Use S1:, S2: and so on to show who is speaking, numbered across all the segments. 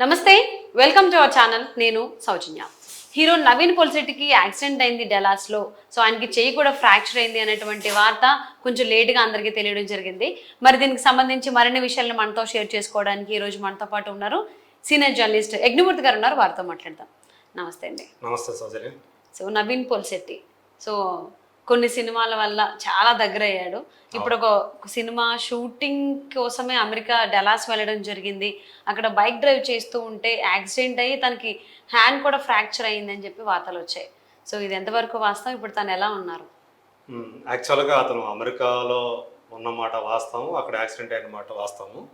S1: నమస్తే welcome to our channel నేను Soujanya. Hero Naveen పొలిసెట్టికి యాక్సిడెంట్ అయింది డెలాస్లో. సో ఆయనకి చెయ్యి కూడా ఫ్రాక్చర్ అయింది అనేటువంటి వార్త కొంచెం లేట్గా అందరికీ తెలియడం జరిగింది. మరి దీనికి సంబంధించి మరిన్ని విషయాలను మనతో షేర్ చేసుకోవడానికి ఈ రోజు మనతో పాటు ఉన్నారు సీనియర్ జర్నలిస్ట్ యజ్ఞమూర్తి గారు ఉన్నారు. వారితో మాట్లాడదాం. నమస్తే అండి.
S2: నమస్తే సౌజన్య.
S1: సో నవీన్ పొలిశెట్టి. సో కొన్ని సినిమాల వల్ల చాలా దగ్గర అయ్యాడు ఇప్పుడు ఒక సినిమా షూటింగ్ కోసమే అమెరికా డెలాస్ వెళ్ళడం జరిగింది. అక్కడ బైక్ డ్రైవ్ చేస్తూ ఉంటే యాక్సిడెంట్ అయ్యి తనకి హ్యాండ్ కూడా ఫ్రాక్చర్ అయ్యిందని చెప్పి వార్తలు వచ్చాయి. సో ఇది ఎంతవరకు వాస్తవం? ఇప్పుడు తను ఎలా ఉన్నారు.
S2: యాక్చువల్గా అతను అమెరికాలో ఉన్నమాట వాస్తవం అక్కడ యాక్సిడెంట్ అయిన మాట వాస్తవం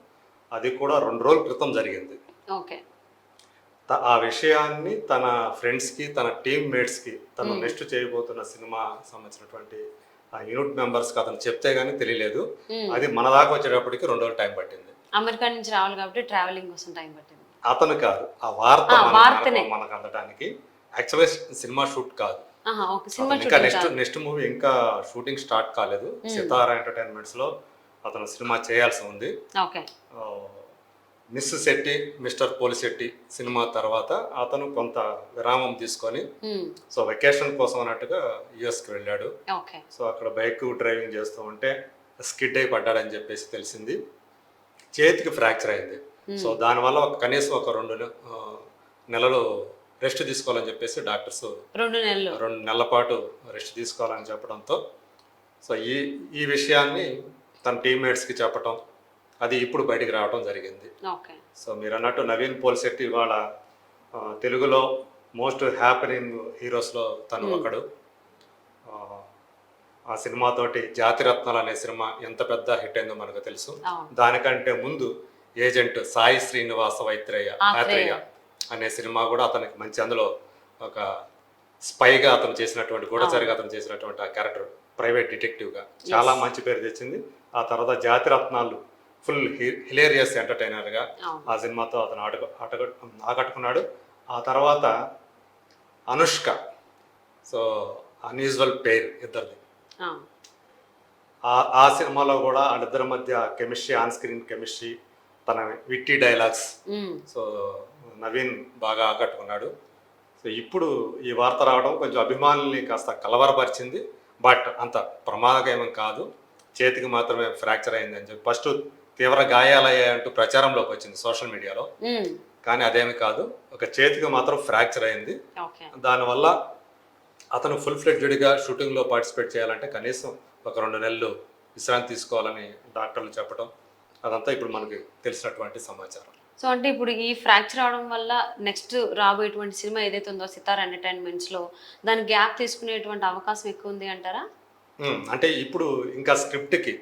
S2: అది కూడా రెండు రోజుల క్రితం జరిగింది.
S1: ఓకే.
S2: ఆ విషయాన్ని తన ఫ్రెండ్స్కి తన టీమ్ మేట్స్కి తను నెక్స్ట్ చేయబోతున్న సినిమా సంబంధించినటువంటి ఆ యూనిట్ మెంబర్స్కి అతను చెప్తే గానీ తెలియలేదు. అది మన దాకా వచ్చేటప్పటికి రెండు రోజులు టైం పట్టింది.
S1: అమెరికా నుంచి రావాలి కాబట్టి ట్రావెలింగ్ కోసం టైం పట్టింది.
S2: అతను కాదు. ఆ వార్త మనకు- అందడానికి యాక్చువల్గా సినిమా షూట్ కాదు. ఇంకా నెక్స్ట్ నెక్స్ట్ మూవీ ఇంకా షూటింగ్ స్టార్ట్ కాలేదు. సితారా ఎంటర్టైన్మెంట్స్లో అతను సినిమా చేయాల్సి ఉంది. Miss Shetty mister Polishetty cinema తర్వాత అతను కొంత విరామం తీసుకొని సో వెకేషన్ కోసం అన్నట్టుగా యుఎస్కి వెళ్ళాడు. సో అక్కడ బైక్ డ్రైవింగ్ చేస్తూ ఉంటే స్కిడ్ అయి పడ్డాడని చెప్పేసి తెలిసింది. చేతికి ఫ్రాక్చర్ అయింది. సో దానివల్ల ఒక కనీసం ఒక రెండు నెలలు రెస్ట్ తీసుకోవాలని చెప్పేసి డాక్టర్స్
S1: రెండు నెలలు.
S2: రెండు నెలల పాటు రెస్ట్ తీసుకోవాలని చెప్పడంతో సో ఈ ఈ విషయాన్ని తన టీమ్మేట్స్కి చెప్పటం అది ఇప్పుడు బయటికి రావడం జరిగింది. సో మీరు అన్నట్టు నవీన్ పోల్శెట్టి ఇవాళ తెలుగులో మోస్ట్ హ్యాపీనింగ్ హీరోస్లో తను ఒకడు. ఆ, సినిమాతోటి జాతిరత్నాలు అనే సినిమా ఎంత పెద్ద హిట్ అయిందో మనకు తెలుసు. దానికంటే ముందు ఏజెంట్ సాయి శ్రీనివాస వైత్రేయ ఆత్రేయ అనే సినిమా కూడా అతనికి మంచి అందులో ఒక స్పైగా అతను చేసినటువంటి గూఢచారిగా అతను చేసినటువంటి ఆ క్యారెక్టర్ ప్రైవేట్ డిటెక్టివ్గా చాలా మంచి పేరు తెచ్చింది. ఆ తర్వాత జాతిరత్నాలు ఫుల్ హిలేరియస్ ఎంటర్టైనర్గా ఆ సినిమాతో అతను ఆట ఆట ఆకట్టుకున్నాడు. ఆ తర్వాత అనుష్క. సో అన్యూజువల్ పేర్ ఇద్దరిది. ఆ సినిమాలో కూడా వాళ్ళిద్దరి మధ్య కెమిస్ట్రీ ఆన్ స్క్రీన్ కెమిస్ట్రీ తన విట్టి డైలాగ్స్. సో నవీన్ బాగా ఆకట్టుకున్నాడు. సో ఇప్పుడు ఈ వార్త రావడం కొంచెం అభిమానుల్ని కాస్త కలవరపరిచింది. బట్ అంత ప్రమాదకరం కాదు. చేతికి మాత్రమే ఫ్రాక్చర్ అయింది అని చెప్పి ఫస్ట్ తీవ్ర గాయాలయ్యాయంటూ ప్రచారంలోకి వచ్చింది సోషల్ మీడియాలో. కానీ అదేమి కాదు ఒక చేతికి మాత్రం ఫ్రాక్చర్ అయింది. దానివల్ల అతను ఫుల్ ఫ్లెడ్జ్డ్గా షూటింగ్లో పార్టిసిపేట్ చేయాలంటే కనీసం ఒక రెండు నెలలు విశ్రాంతి తీసుకోవాలని డాక్టర్లు చెప్పడం అదంతా ఇప్పుడు మనకి తెలిసినటువంటి సమాచారం.
S1: సో అంటే ఇప్పుడు ఈ ఫ్రాక్చర్ అవడం వల్ల నెక్స్ట్ రాబోయేటువంటి సినిమా ఏదైతే ఉందో సితార్ ఎంటర్టైన్మెంట్స్లో దాని గ్యాప్ తీసుకునేటువంటి అవకాశం ఎక్కువ ఉంది అంటారా?
S2: అంటే ఇప్పుడు ఇంకా స్క్రిప్ట్కి.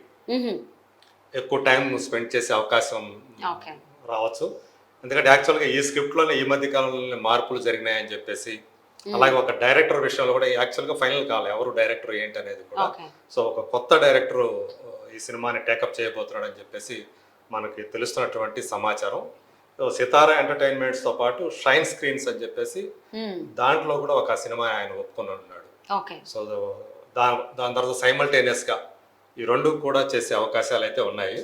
S2: ఎక్కువ టైం స్పెండ్ చేసే అవకాశం
S1: ఓకే.
S2: రావచ్చు. ఎందుకంటే యాక్చువల్గా ఈ స్క్రిప్ట్లోనే ఈ మధ్య కాలంలో మార్పులు జరిగినాయని చెప్పేసి అలాగే ఒక డైరెక్టర్ విషయంలో కూడా యాక్చువల్గా ఫైనల్ కావాలి ఎవరు డైరెక్టర్ ఏంటి అనేది కూడా సో ఒక కొత్త డైరెక్టర్ ఈ సినిమాని టేకప్ చేయబోతున్నాడు అని చెప్పేసి మనకి తెలుస్తున్నటువంటి సమాచారం. సితారా ఎంటర్టైన్మెంట్స్తో పాటు షైన్ స్క్రీన్స్ అని చెప్పేసి. దాంట్లో కూడా ఒక సినిమా ఆయన ఒప్పుకొని ఉన్నాడు. సో దా దాని తర్వాత సైమల్టేనియస్గా ఈ రెండు కూడా చేసే అవకాశాలు అయితే ఉన్నాయి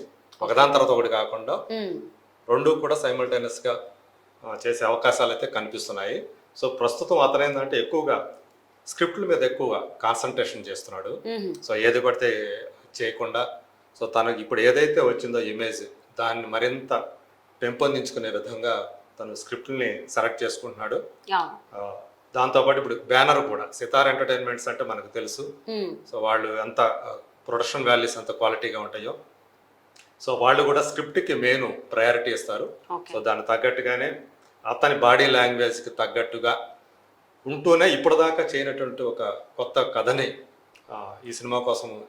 S2: ఒకదాని తర్వాత ఒకటి కాకుండా. రెండు కూడా సైమల్టేనియస్గా చేసే అవకాశాలు అయితే కనిపిస్తున్నాయి సో ప్రస్తుతం అతను ఏంటంటే ఎక్కువగా స్క్రిప్ట్ల మీద ఎక్కువగా కాన్సన్ట్రేషన్ చేస్తున్నాడు. సో ఏది పడితే చేయకుండా సో తనకి ఇప్పుడు ఏదైతే వచ్చిందో ఇమేజ్ దాన్ని మరింత పెంపొందించుకునే విధంగా తను స్క్రిప్ట్ని సెలెక్ట్ చేసుకుంటున్నాడు దాంతోపాటు ఇప్పుడు బ్యానర్ కూడా సితార్ ఎంటర్టైన్మెంట్స్ అంటే మనకు తెలుసు. సో వాళ్ళు ఎంత ప్రొడక్షన్ వాల్యూస్ ఎంత క్వాలిటీగా ఉంటాయో. సో వాళ్ళు కూడా స్క్రిప్ట్కి మెయిన్ ప్రయారిటీ ఇస్తారు. సో దానికి తగ్గట్టుగానే అతని బాడీ లాంగ్వేజ్కి తగ్గట్టుగా ఉంటూనే ఇప్పటిదాకా చేయనటువంటి ఒక కొత్త కథని ఈ సినిమా కోసం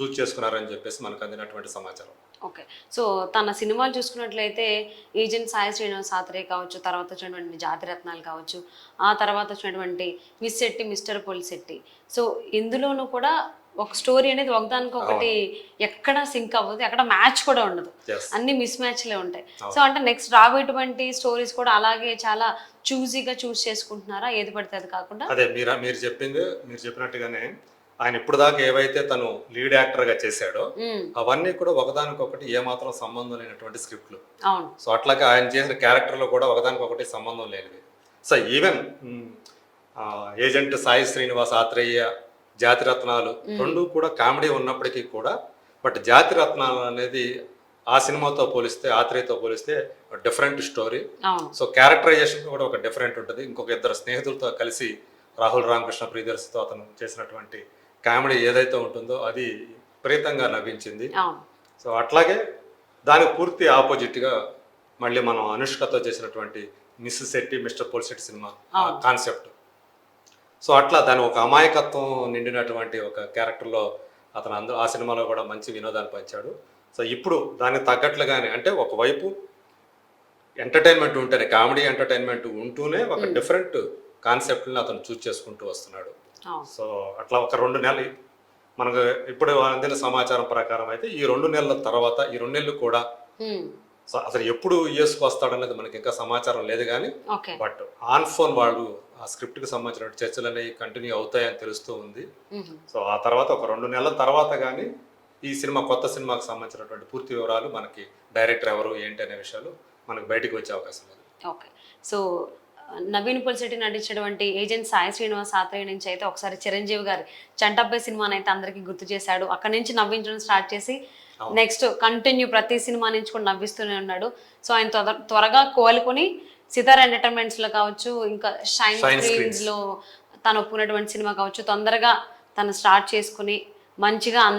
S2: చూస్ చేసుకున్నారని చెప్పేసి మనకు అందినటువంటి సమాచారం.
S1: ఓకే. సో తన సినిమాలు చూసుకున్నట్లయితే ఏజెంట్ సాయి శ్రీనివాస్ సాత్రే కావచ్చు తర్వాత వచ్చినటువంటి జాతిరత్నాలు కావచ్చు ఆ తర్వాత వచ్చినటువంటి miss Shetty mister Shetty so ఇందులోనూ కూడా ఒక స్టోరీ అనేది ఒకదానికి ఒకటి ఎక్కడ సింక్ అవ్వదు ఎక్కడ మ్యాచ్ కూడా ఉండదు. అన్ని మిస్ మ్యాచ్లే ఉంటాయి. సో అంటే నెక్స్ట్ రాబోయేటువంటి స్టోరీస్ కూడా అలాగే చాలా చూజీగా చూస్ చేసుకుంటున్నారా? ఏది పడితే అది కాకుండా?
S2: అదే మీరు మీరు చెప్పింది మీరు చెప్పినట్టుగానే ఆయన ఇప్పుడు దాకా ఏవైతే తను లీడ్ యాక్టర్గా చేశాడో
S1: ఉమ్,
S2: అవన్నీ కూడా ఒకదానికొకటి ఏమాత్రం సంబంధం లేనటువంటి స్క్రిప్ట్లు.
S1: అవును.
S2: సో అట్లాగే ఆయన చేసిన క్యారెక్టర్లో కూడా ఒకదానికొకటి సంబంధం లేనివి. So even agent Sai Srinivas Athreya Jathiratnalu రెండు కూడా కామెడీ ఉన్నప్పటికీ కూడా బట్ జాతిరత్నాలు అనేది ఆ సినిమాతో పోలిస్తే ఆత్రేయతో పోలిస్తే డిఫరెంట్ స్టోరీ సో క్యారెక్టరైజేషన్ కూడా ఒక డిఫరెంట్ ఉంటుంది. ఇంకొక ఇద్దరు స్నేహితులతో కలిసి రాహుల్ రామకృష్ణ ప్రియదర్శితో అతను చేసినటువంటి కామెడీ ఏదైతే ఉంటుందో అది విపరీతంగా నవ్వించింది. సో అట్లాగే దానికి పూర్తి ఆపోజిట్గా మళ్ళీ మనం అనుష్కతో చేసినటువంటి miss Shetty mister Polishetty cinema concept so అట్లా దాని ఒక అమాయకత్వం నిండినటువంటి ఒక క్యారెక్టర్లో అతను అందరూ ఆ సినిమాలో కూడా మంచి వినోదాన్ని పంచాడు. సో ఇప్పుడు దానికి తగ్గట్లుగానే అంటే ఒకవైపు ఎంటర్టైన్మెంట్ ఉంటేనే కామెడీ ఎంటర్టైన్మెంట్ ఉంటూనే ఒక డిఫరెంట్ కాన్సెప్ట్ని అతను చూస్ చేసుకుంటూ వస్తున్నాడు. సో అట్లా ఒక రెండు నెలలు మనకు ఇప్పుడు అందిన సమాచారం ప్రకారం అయితే ఈ రెండు నెలల తర్వాత ఈ రెండు నెలలు కూడా అసలు ఎప్పుడు యూఎస్కి వస్తాడనేది మనకి ఇంకా సమాచారం లేదు కానీ బట్ ఆన్ ఫోన్ వాళ్ళు ఆ స్క్రిప్ట్కి సంబంధించిన చర్చలు అనేవి కంటిన్యూ అవుతాయని తెలుస్తూ ఉంది. సో ఆ తర్వాత ఒక రెండు నెలల తర్వాత కానీ ఈ సినిమా కొత్త సినిమాకి సంబంధించినటువంటి పూర్తి వివరాలు మనకి డైరెక్టర్ ఎవరు ఏంటి అనే విషయాలు మనకి బయటికి వచ్చే అవకాశం లేదు
S1: ఓకే. సో నవీన్ పులిశెట్టి నటించినటువంటి ఏజెంట్ సాయి శ్రీనివాస్ ఆత్రేయ నుంచి అయితే ఒకసారి చిరంజీవి గారి చంటబ్బాయి సినిమాని అయితే అందరికీ గుర్తు చేశాడు. అక్కడ నుంచి నవ్వించడం స్టార్ట్ చేసి నెక్స్ట్ కంటిన్యూ ప్రతి సినిమా నుంచి కూడా నవ్విస్తూనే ఉన్నాడు. సో ఆయన త్వర- త్వరగా కోలుకొని సితార్ ఎంటర్టైన్మెంట్స్లో కావచ్చు ఇంకా షైన్ స్క్రీన్స్. లో తను ఒప్పుకున్నటువంటి సినిమా కావచ్చు తొందరగా తను స్టార్ట్ చేసుకుని మంచిగా